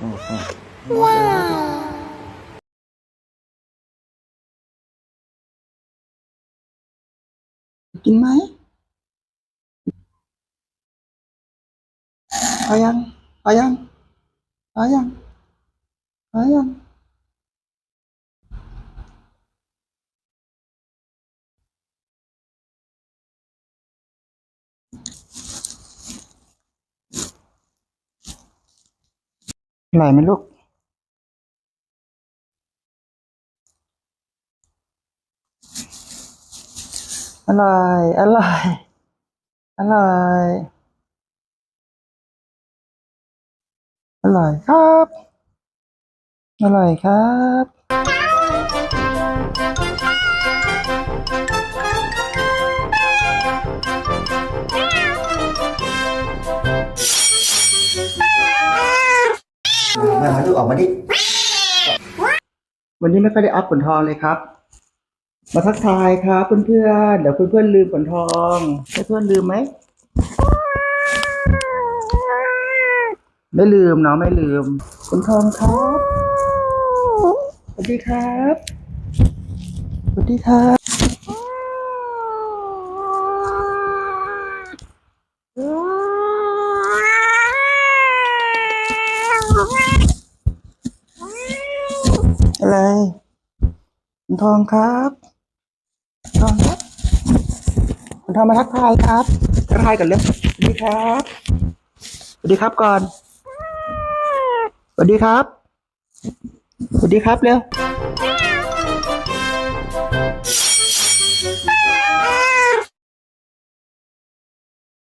ว้าวกินไหมเอายังเอายังเอายังเอายัง อ ร่อยไหมลูก อร่อย อร่อย อร่อย อร่อยครับ อร่อยครับ มามาดูออกมาดิ วันนี้ไม่ค่อยได้อัพผลทองเลยครับ มาทักทายครับเพื่อนๆเดี๋ยวเพื่อนๆลืมผลทองเพื่อนลืมไหมไม่ลืมเนาะไม่ลืมผลทองครับสวัสดีครับสวัสดีครับ อะไรผลทองครับทองครับคุณทองมาทักทายครับทักทายกันเร็วสวัสดีครับสวัสดีครับก่อนสวัสดีครับสวัสดีครับเร็ว